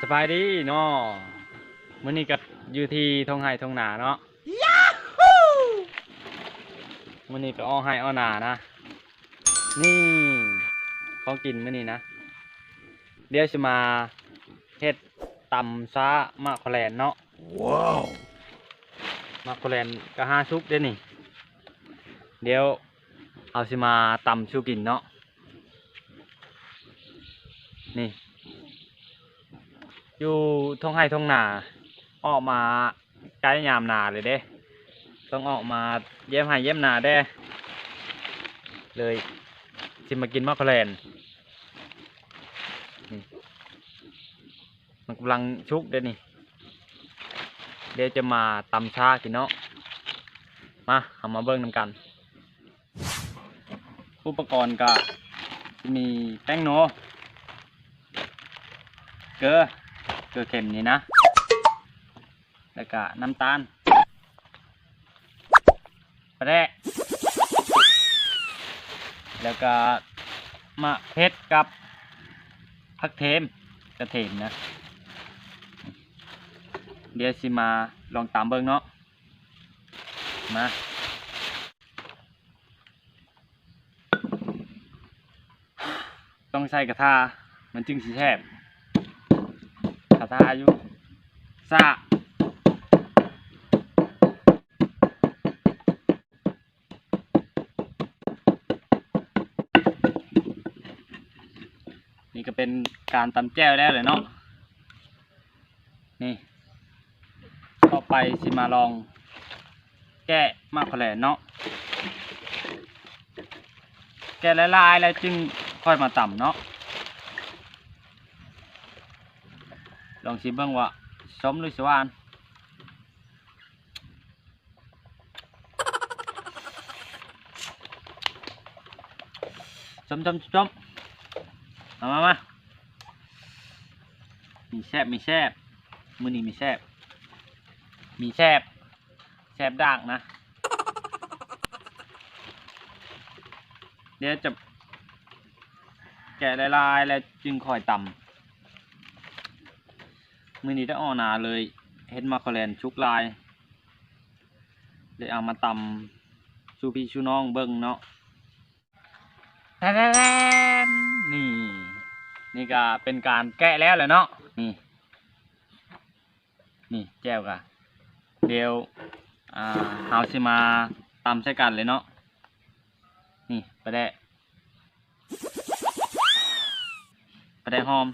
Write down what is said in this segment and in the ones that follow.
สบายดีเนาะมื้อนี้ก็อยู่ที่ทงไห้ทงนาเนาะมื้อนี้ก็อ้อไห้อ้อนานะ นี่ของกินมื้อนี้นะ เดี๋ยวจะมาเฮ็ดตำซามะขอแลนเนาะ ว้าว มะขอแลนก็ห้าซุปเด้อนี่ เดี๋ยวเอาสิมาตำชูกินเนาะ นี่ อยู่ท้องไห้ท้องนาออกมาใกล้ยามนาเลยเด้ต้องออกมาเยี่ยมไห้เยี่ยมนาเด้ เลยสิมากินมะขแลนมันกำลังชุกเด้นี่ เดี๋ยวจะมาตำชากินเนาะมาเอามาเบิ้งนำกัน อุปกรณ์ก็มีแป้งโนเกลือ เกลือเค็มนี่นะ แล้วก็น้ำตาลปลาแดแล้วก็มะเพ็ดกับผักเทมกระเทมนะ เดี๋ยวสิมาลองตามเบิ่งเนาะ มาต้องใส่กระทา มันจึงสีแทบ กระทายู่ซานี่ก็เป็นการตำแจ้วแล้วเลยเนาะ นี่ต่อไปสิมาลอง แกะมะขอแลเนาะ แกะละลายแล้วจึงค่อยมาต่ำเนาะ องชิมเบ้งว่าสมหรือสวานสมสมสมมามามามีแซบมีแซบมือนี้มีแซบมีแซบแซบด่างนะ เดี๋ยวจะแกะลายๆแล้วจึงคอยต่ำ มือนี้ได้ออนาเลยเฮ็ดมาคอแลนชุกลายเลยเอามาตำชูพี่ชูน้องเบิ้งเนาะแทนนี่นี่ก็เป็นการแกะแล้วแหละเนาะนี่นี่แจ้วกะเดี๋ยวอ่าเฮาสิมาตำใส่กันเลยเนาะนี่ไปได้ไปได้หอม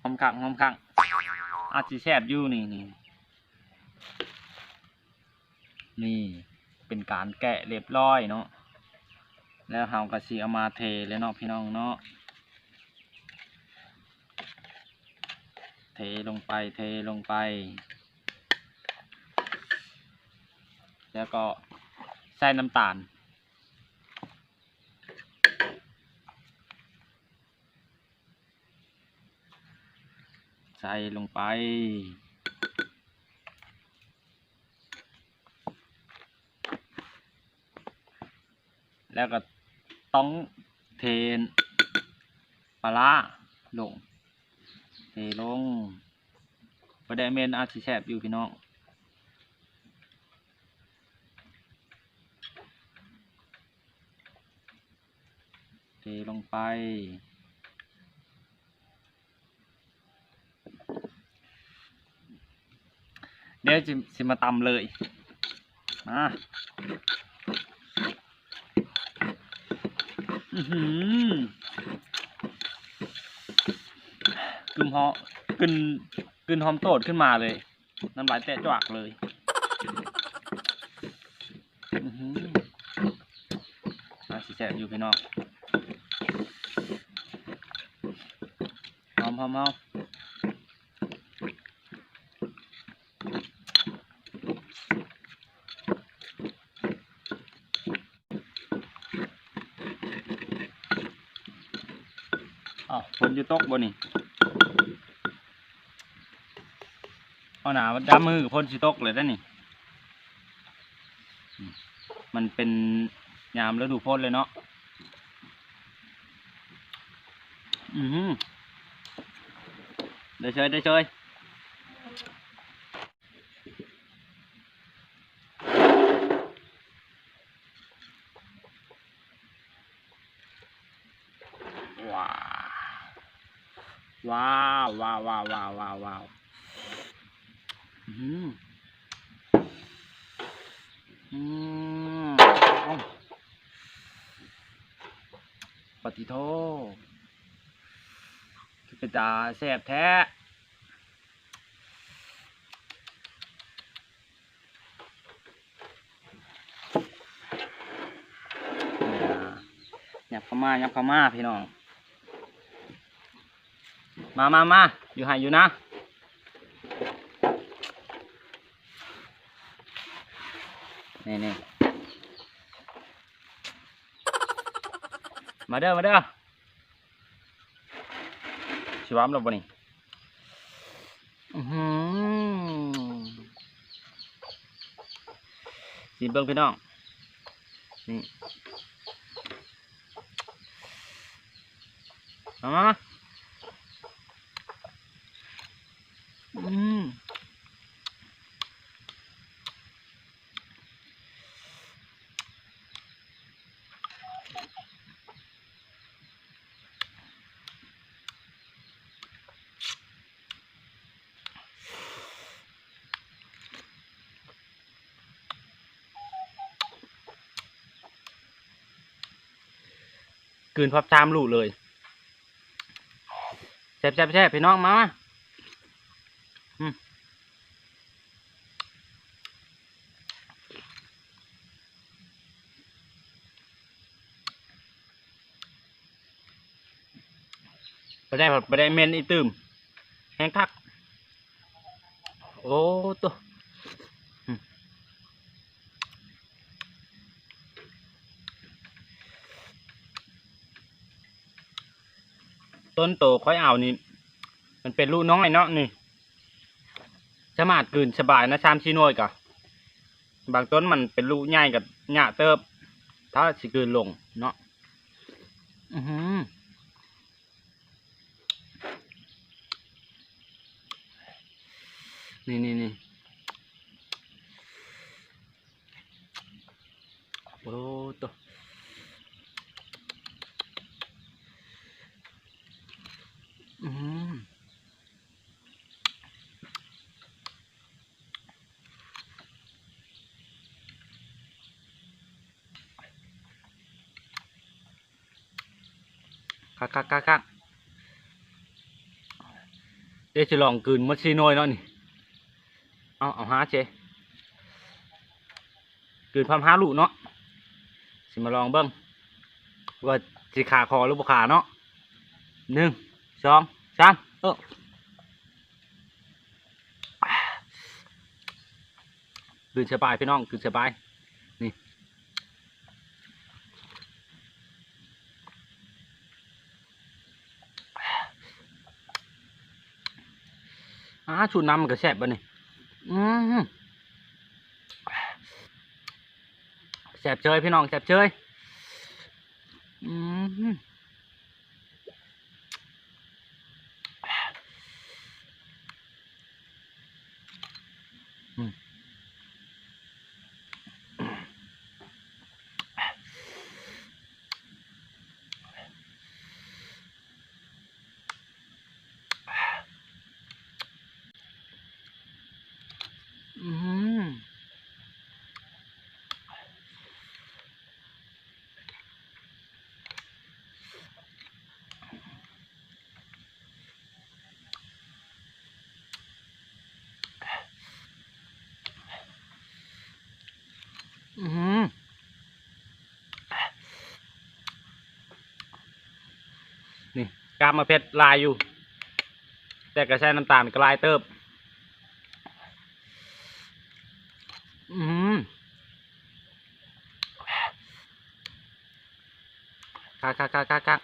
หอมคักหอมคัก อาจสิแซบอยู่นี่นี่นี่เป็นการแกะเรียบร้อยเนาะแล้วเฮาก็สิเอามาเทเลยเนาะพี่น้องเนาะเทลงไปเทลงไป แล้วก็ใส่น้ำตาล ใส่ลงไป แล้วก็ต้องเทนปลาลง เทลงประเดเมนอาจสิแสบอยู่พี่น้องเทลงไป เดี๋ยวจิสิมาตำเลยมาอือหือกึมหอมกึนกึนหอมโตดขึ้นมาเลยน้ำลายแตะจวกเลยอือหืออาสิแสบอยู่พี่น้องหอมหอมหอม ฝนอยู่ตกบ่นี่เอาหนามันจับมือกับฝนสิตกเลยได้นี่ มันเป็นยามฤดูฝนเลยเนาะอือหือได้เชยได้เชย ว้าวว้าวว้าวว้าวว้าวว้าวอืมอืมปฏิโทคือเป็นตาแสบแท้ยับเข้ามายับเข้ามาพี่น้อง มามามาอยู่หายอยู่นะ นี่นี่มาเด้อ มาเด้อชิวามเราบ่นี่อื้อหือสีเบิ้งพี่น้อง นี่ มามามา อืมกืนพับจามลูกเลยแซ่บแซ่บแซ่บพี่น้องมามาอืม ไปได้ไปได้เมนอีตืมแห้งคัก โอ้ตัวต้นโตค่อยเอานี่ มันเป็นลูกน้อยเนาะนี่สมารถกลืนสบายนะชามชีน้อยกะบางต้นมันเป็นลูกใหญ่กับหญ้าเติบ ถ้าสิกืนลงเนาะอือหือ นี่นี่นี่โอ้ตัวอืมคักคักคักคักเดี๋ยวจะลองกืนมัดซีโนอยเนาะนี่ เอาเอาหาเจกลืนพามหาลูกเนาะสิมาลองเบิ้งว่าสิขาคอหรือบ่ขาเนาะหนึ่งสองสามเออกลืนสบายพี่น้องกลืนสบายนี่อาชูน้ำมันก็แซ่บบ่นี่ อืมแสบเชยพี่น้องแสบเชยอืมอืมอืมอืมนี่กาบมาเพชรลายอยู่ แต่กระใช้น้ำตาลก็ลายเติบ อืมคักคักคักคักคัก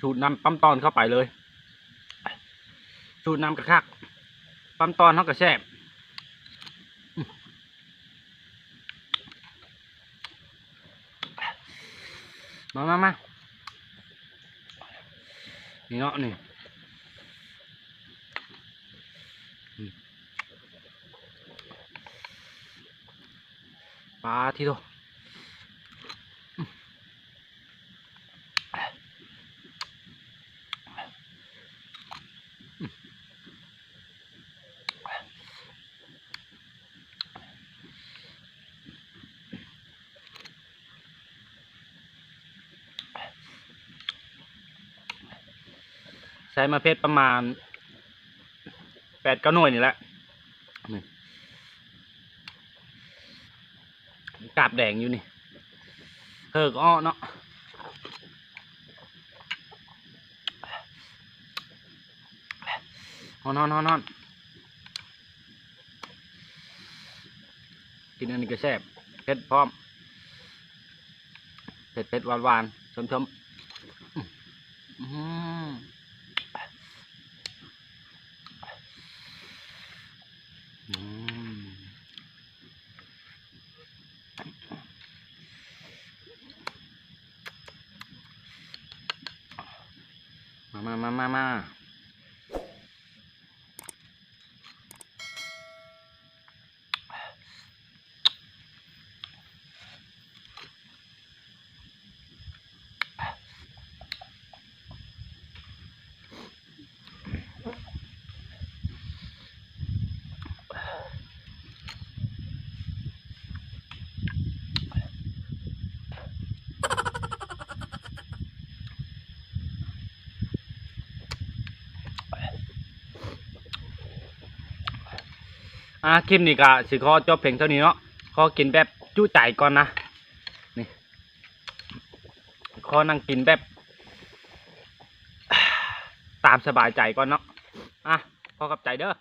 สูตรนำปั๊มตอนเข้าไปเลยสูตรนำกระคัก ปั๊มตอนเขาก็แซ่บมามามานี่เนาะนี่ปลาที่ตัว ช้มาเพชรประมาณแปดเก้าหน่วยนี่แหละกาบแดงอยู่นี่เฮิกอ้อเนาะฮอนฮอนฮอนฮอนกินอันนี้ก็แซ่บเผ็ดพร้อมเผ็ดเผ็ดหวานหวานชมชมๆอื้ออื้อหือ อืมมามามามามา อะคลิปนี้ก็สิขอจบเพียงเท่านี้เนาะขอกินแบบจุใจก่อนนะนี่ขอนั่งกินแบบ ตามสบายใจก่อนเนาะอะพอกับใจเด้อ